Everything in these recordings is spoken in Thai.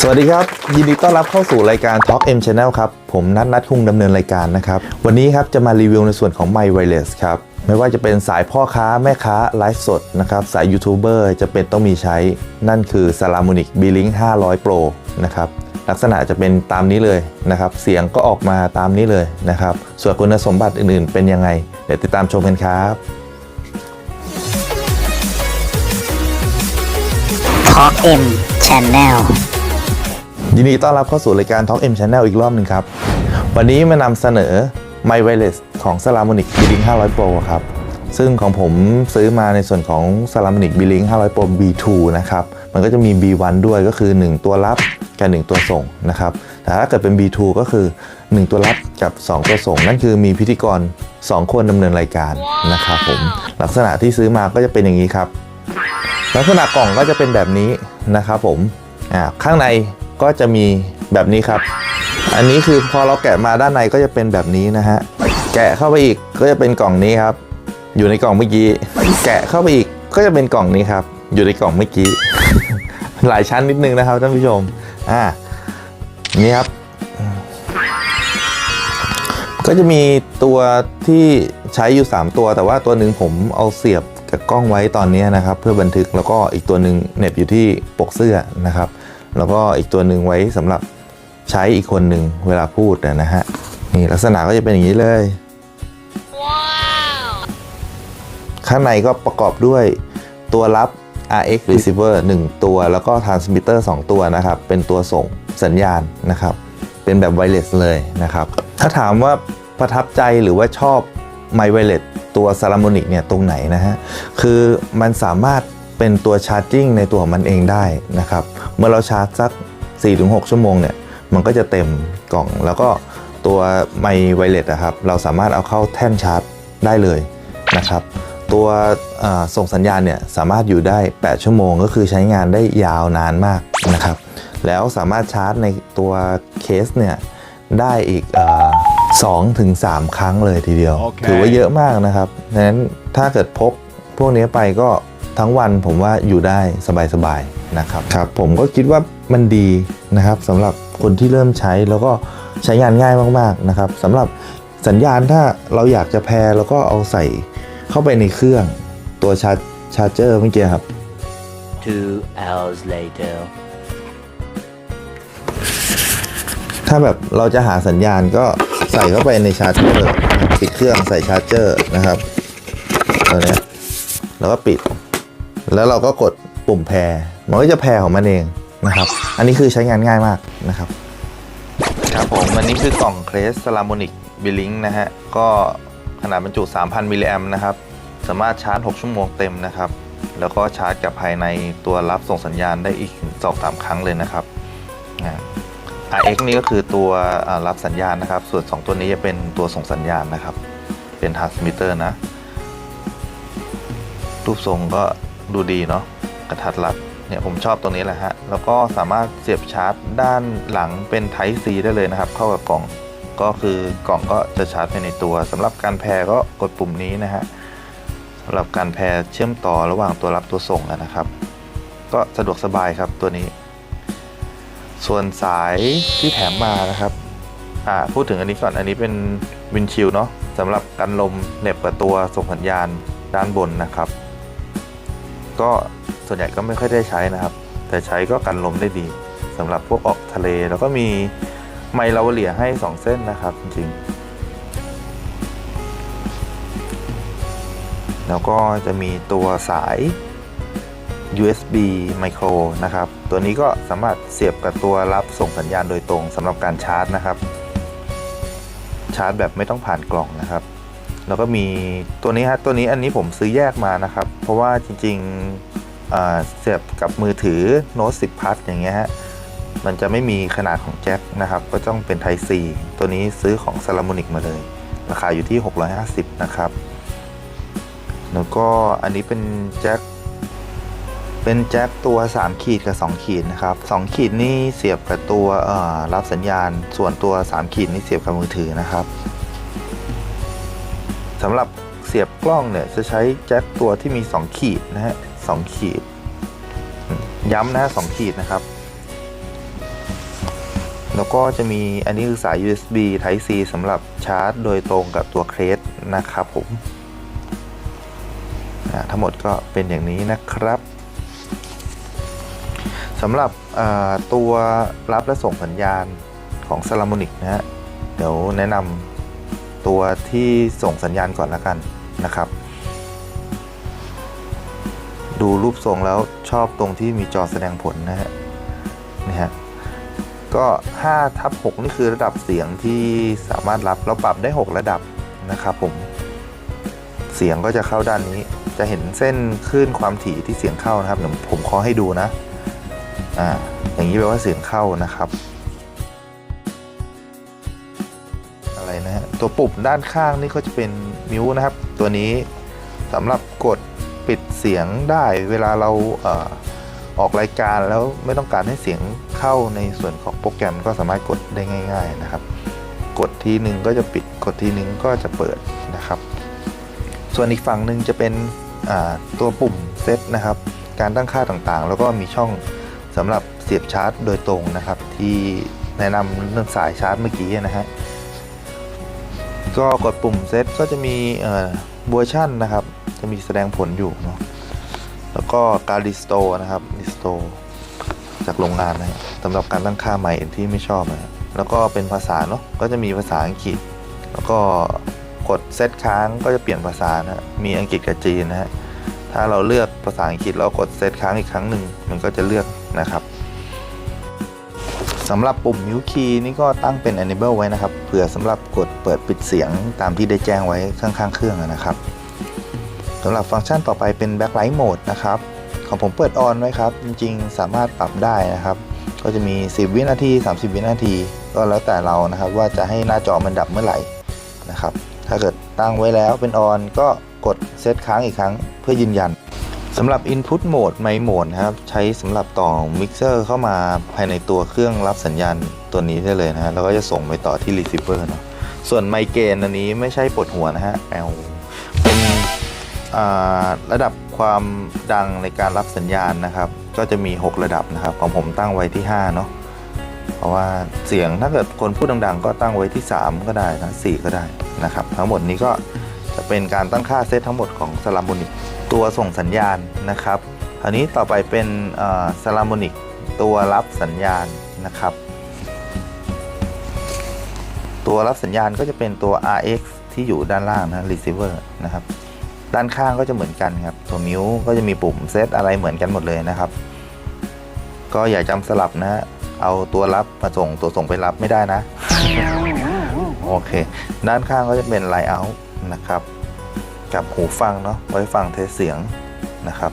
สวัสดีครับ ยินดีต้อนรับเข้าสู่รายการ Talk M Channel ครับ ผมนัทนัทคุงดำเนินรายการนะครับ วันนี้ครับจะมารีวิวในส่วนของ My Wireless ครับ ไม่ว่าจะเป็นสายพ่อค้าแม่ค้า ไลฟ์สดนะครับ สายยูทูบเบอร์จะเป็นต้องมีใช้ นั่นคือ s a l a m o n i c B-Link 500 Pro นะครับลักษณะจะเป็นตามนี้เลยนะครับ เสียงก็ออกมาตามนี้เลยนะครับ ส่วนคุณสมบัติอื่นๆ เป็นยังไง เดี๋ยวติดตามชมกันครับ Talk M Channel ยินดีต้อนรับเข้าสู่รายการ Talk M Channel อีกรอบหนึ่งครับ วันนี้มานำเสนอ My Wireless ของ s a l a m o n i c B-Link 500 Pro ครับ ซึ่งของผมซื้อมาในส่วนของ s a l a m o n i c B-Link 500 Pro B2 นะครับ มันก็จะมี B1 ด้วยก็คือ 1 ตัวรับกับ 1 ตัวส่งนะครับ แต่ถ้าเกิดเป็น B2 ก็คือ 1 ตัวรับกับ 2 ตัวส่ง นั่นคือมีพิธีกร 2 คนดำเนินรายการนะครับผม ลักษณะที่ซื้อมาก็จะเป็นอย่างนี้ครับ ลักษณะกล่องก็จะเป็นแบบนี้นะครับผมอ่าข้างใน ก็จะมีแบบนี้ครับ อันนี้คือพอเราแกะมาด้านในก็จะเป็นแบบนี้นะฮะ แกะเข้าไปอีกก็จะเป็นกล่องนี้ครับ อยู่ในกล่องเมื่อกี้ แกะเข้าไปอีกก็จะเป็นกล่องนี้ครับ อยู่ในกล่องเมื่อกี้ หลายชั้นนิดนึงนะครับท่านผู้ชม อ่า นี่ครับ ก็จะมีตัวที่ใช้อยู่ 3 ตัว แต่ว่าตัวหนึ่งผมเอาเสียบกับกล้องไว้ตอนนี้นะครับ เพื่อบันทึกแล้วก็อีกตัวหนึ่งเน็บอยู่ที่ปกเสื้อนะครับ แล้วก็อีกตัวหนึ่งไว้สำหรับใช้อีกคนหนึ่งเวลาพูดนะฮะนี่ลักษณะก็จะเป็นอย่างนี้เลยข้างในก็ประกอบด้วยตัวรับ RX receiver 1 ตัว แล้วก็ transmitter 2 ตัวนะครับ เป็นตัวส่งสัญญาณนะครับ เป็นแบบไวเลสเลยนะครับ ถ้าถามว่าประทับใจหรือว่าชอบ My Wireless ตัว s a l a m o n i c เนี่ยตรงไหนนะฮะ คือมันสามารถ เป็นตัวชาร์จิ่งในตัวของมันเองได้นะครับ เมื่อเราชาร์จสัก 4-6 ชั่วโมงเนี่ยมันก็จะเต็มกล่อง แล้วก็ตัว My Wireless อะครับเราสามารถเอาเข้าแท่นชาร์จได้เลยนะครับ ตัวอ่าส่งสัญญาณเนี่ยสามารถอยู่ได้ 8 ชั่วโมง ก็คือใช้งานได้ยาวนานมากนะครับ แล้วสามารถชาร์จในตัวเคสเนี่ยได้อีกสองถึงสามครั้งเลยทีเดียวโอเคถือว่าเยอะมากนะครับดังนั้นถ้าเกิดพกพวกนี้ไปก็ ทั้งวันผมว่าอยู่ได้สบายๆนะครับครับ ผมก็คิดว่ามันดีนะครับสำหรับคนที่เริ่มใช้แล้วก็ใช้งานง่ายมากๆนะครับสำหรับสัญญาณถ้าเราอยากจะแพรแล้วก็เอาใส่เข้าไปในเครื่องตัวชาร์จชาร์เจอร์เมื่อกี้ครับ Two hours later ถ้าแบบเราจะหาสัญญาณก็ใส่เข้าไปในชาร์จเจอร์ปิดเครื่องใส่ชาร์จเจอร์นะครับตัวเนี้ยแล้วก็ปิด แล้วเราก็กดปุ่มแพรมันก็จะแพรของมันเองนะครับ อันนี้คือใช้งานง่ายมากนะครับ ครับผม อันนี้คือกล่องเครส s ลาม o นิกบิลิงนะฮะ ก็ขนาดบรรจุ 3,000 มิลลิแอมนะครับ สามารถชาร์จ 6 ชั่วโมงเต็มนะครับ แล้วก็ชาร์จกับภายในตัวรับส่งสัญญาณได้อีกสองสามครั้งเลยนะครับอ่า RX นี่ก็คือตัวรับสัญญาณนะครับ ส่วน 2 ตัวนี้จะเป็นตัวส่งสัญญาณนะครับ เป็น transmitter นะ รูปทรงก็ ดูดีเนาะกระทัดรัดเนี่ยผมชอบตรงนี้แหละฮะแล้วก็สามารถเสียบชาร์จด้านหลังเป็น Type C ได้เลยนะครับ เข้ากับกล่องก็คือกล่องก็จะชาร์จไปในตัวสำหรับการแพรก็กดปุ่มนี้นะฮะสำหรับการแพรเชื่อมต่อระหว่างตัวรับตัวส่งนะครับ ก็สะดวกสบายครับตัวนี้ ส่วนสายที่แถมมานะครับอ่าพูดถึงอันนี้ก่อนอันนี้เป็นวินชิลเนาะสำหรับกันลมเหน็บกับตัวส่งสัญญาณด้านบนนะครับ ก็ส่วนใหญ่ก็ไม่ค่อยได้ใช้นะครับ แต่ใช้ก็กันลมได้ดีสำหรับพวกออกทะเล แล้วก็มีไมลาวเลียให้ 2 เส้นนะครับจริงๆ แล้วก็จะมีตัวสาย USB Micro นะครับ ตัวนี้ก็สามารถเสียบกับตัวรับส่งสัญญาณโดยตรงสำหรับการชาร์จนะครับ ชาร์จแบบไม่ต้องผ่านกล่องนะครับ แล้วก็มีตัวนี้ฮะตัวนี้อันนี้ผมซื้อแยกมานะครับ เพราะว่าจริงๆเสียบกับมือถือ Note 10 Plus อย่างเงี้ยฮะมันจะไม่มีขนาดของแจ็คนะครับ ก็ต้องเป็น Type C ตัวนี้ซื้อของ s a l a m o n i c มาเลย ราคาอยู่ที่ 650 นะครับ แล้วก็อันนี้เป็นแจ็คเป็นแจ็คตัว 3 ขีดกับ 2 ขีดนะครับ 2 ขีดนี่เสียบกับตัวรับสัญญาณ ส่วนตัว 3 ขีดนี่เสียบกับมือถือนะครับ สำหรับเสียบกล้องเนี่ยจะใช้แจ็คตัวที่มี 2 ขีดนะฮะ2ขีด ย้ำนะฮะ2ขีดนะครับ แล้วก็จะมีอันนี้คือสาย USB Type C สำหรับชาร์จโดยตรงกับตัวเคสนะครับผมทั้งหมดก็เป็นอย่างนี้นะครับสำหรับตัวรับและส่งสัญญาณของ s a l a m o n i c นะฮะ เดี๋ยวแนะนำ ตัวที่ส่งสัญญาณก่อนละกันนะครับ ดูรูปทรงแล้วชอบตรงที่มีจอแสดงผลนะฮะนี่ฮะก็5ทับ6นี่คือระดับเสียงที่สามารถรับเราปรับได้ 6 ระดับนะครับผมเสียงก็จะเข้าด้านนี้จะเห็นเส้นคลื่นความถี่ที่เสียงเข้านะครับเดี๋ยวผมขอให้ดูนะอ่าอย่างนี้แปลว่าเสียงเข้านะครับ ตัวปุ่มด้านข้างนี่ก็จะเป็นมิวนะครับ ตัวนี้สำหรับกดปิดเสียงได้เวลาเราเออออกรายการแล้วไม่ต้องการให้เสียงเข้าในส่วนของโปรแกรมก็สามารถกดได้ง่าย ๆนะครับ กดทีหนึ่งก็จะปิดกดทีหนึ่งก็จะเปิดนะครับ ส่วนอีกฝั่งหนึ่งจะเป็นตัวปุ่มเซตนะครับ การตั้งค่าต่างๆ แล้วก็มีช่องสำหรับเสียบชาร์จโดยตรงนะครับ ที่แนะนำเรื่องสายชาร์จเมื่อกี้นะฮะ ก็กดปุ่มเซตก็จะมีเวอร์ชันนะครับ จะมีแสดงผลอยู่เนาะแล้วก็การรีสโตร์นะครับรีสโตร์จากโรงงานนะสำหรับการตั้งค่าใหม่ที่ไม่ชอบนะแล้วก็เป็นภาษาเนาะก็จะมีภาษาอังกฤษ แล้วก็กดเซตค้างก็จะเปลี่ยนภาษานะฮะมีอังกฤษกับจีนนะฮะถ้าเราเลือกภาษาอังกฤษแล้วกดเซตค้างอีกครั้งหนึ่งมันก็จะเลือกนะครับ สำหรับปุ่มมิวคีนี่ก็ตั้งเป็น enable ไว้นะครับ เผื่อสำหรับกดเปิดปิดเสียงตามที่ได้แจ้งไว้ข้างๆเครื่องนะครับสำหรับฟังก์ชันต่อไปเป็น Backlight Mode นะครับ ของผมเปิดออนไว้ครับ จริงๆ สามารถปรับได้นะครับ ก็จะมี 10 วินาที 30 วินาที ก็แล้วแต่เรานะครับ ว่าจะให้หน้าจอมันดับเมื่อไหร่นะครับ ถ้าเกิดตั้งไว้แล้วเป็นออนก็กดเซตค้างอีกครั้งเพื่อยืนยัน สำหรับ Input Mode My Mode นะครับ ใช้สำหรับต่อมิกเซอร์เข้ามาภายในตัวเครื่องรับสัญญาณตัวนี้ได้เลยนะฮะแล้วก็จะส่งไปต่อที่ Receiver เนาะส่วนไมเกนอันนี้ไม่ใช่ปวดหัวนะฮะแอลเป็นระดับความดังในการรับสัญญาณนะครับ ก็จะมี 6 ระดับนะครับ ของผมตั้งไว้ที่5เนาะเพราะว่าเสียงถ้าเกิดคนพูดดัง ๆ ก็ตั้งไว้ที่ 3 ก็ได้นะ4ก็ได้นะครับ ทั้งหมดนี้ก็จะเป็นการตั้งค่าเซตทั้งหมดของสลามนิก ตัวส่งสัญญาณนะครับคราวนี้ต่อไปเป็นสลามอนิกตัวรับสัญญาณนะครับ ตัวรับสัญญาณก็จะเป็นตัว RX ที่อยู่ด้านล่างนะ receiver นะครับ ด้านข้างก็จะเหมือนกันครับ ตัวมิวก็จะมีปุ่มเซตอะไรเหมือนกันหมดเลยนะครับ ก็อย่าจำสลับนะ เอาตัวรับมาส่งตัวส่งไปรับไม่ได้นะ โอเค ด้านข้างก็จะเป็นไลน์เอาท์นะครับ กับหูฟังเนาะไว้ฟังเทสเสียงนะครับ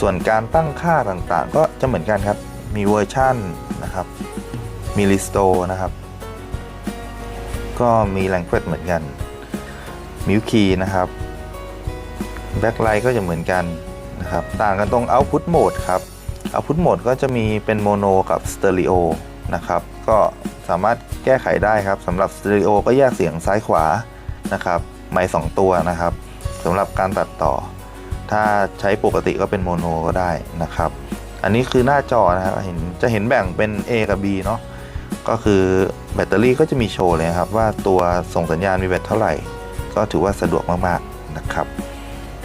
ส่วนการตั้งค่าต่างๆ ก็จะเหมือนกันครับ มีเวอร์ชันนะครับ มีลิสโตนะครับ ก็มีแลงเ u เหมือนกันมิวคีนะครับแบ็คไลท์ก็จะเหมือนกันนะครับ ต่างกันตรง Output Mode ครับ Output Mode ก็จะมีเป็นโมโนกับสเตอริโอนะครับ ก็สามารถแก้ไขได้ครับสำหรับสเตอริโอก็แยกเสียงซ้ายขวานะครับ ไมค์สองตัวนะครับ สำหรับการตัดต่อ ถ้าใช้ปกติก็เป็นโมโนก็ได้นะครับ อันนี้คือหน้าจอนะครับเห็นจะเห็นแบ่งเป็น A กับ B เนาะก็คือแบตเตอรี่ก็จะมีโชว์เลยครับ ว่าตัวส่งสัญญาณมีแบตเท่าไหร่ ก็ถือว่าสะดวกมากๆนะครับ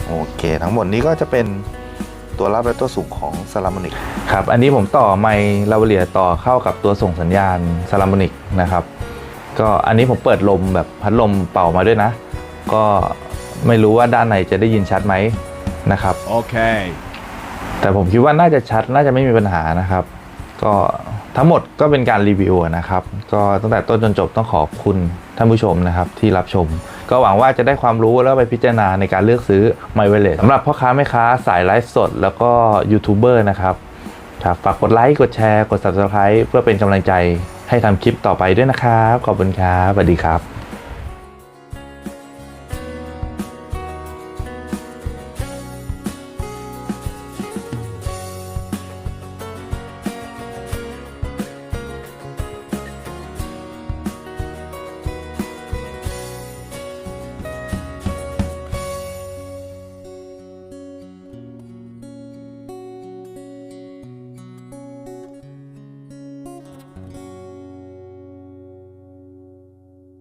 โอเคทั้งหมดนี้ก็จะเป็นตัวรับและตัวส่งของซาลามอนิกครับอันนี้ผมต่อไมค์ลาวเลียต่อเข้ากับตัวส่งสัญญาณซาลามอนิกนะครับ ก็อันนี้ผมเปิดลมแบบพัดลมเป่ามาด้วยนะ ก็ ไม่รู้ว่าด้านในจะได้ยินชัดไหมนะครับ Okay. แต่ผมคิดว่าน่าจะชัดน่าจะไม่มีปัญหานะครับ ก็ทั้งหมดก็เป็นการรีวิวนะครับ ก็ตั้งแต่ต้นจนจบต้องขอบคุณท่านผู้ชมนะครับที่รับชม ก็หวังว่าจะได้ความรู้แล้วไปพิจารณาในการเลือกซื้อ m y w i r e l e s s สำหรับพ่อค้าแม่ค้าสายไลฟ์สด แล้วก็ยูทูบเบอร์นะครับครับฝากกดไลค์กดแชร์กด subscribe เพื่อเป็นกำลังใจให้ทำคลิปต่อไปด้วยนะครับ ขอบคุณครับสวัสดีครับ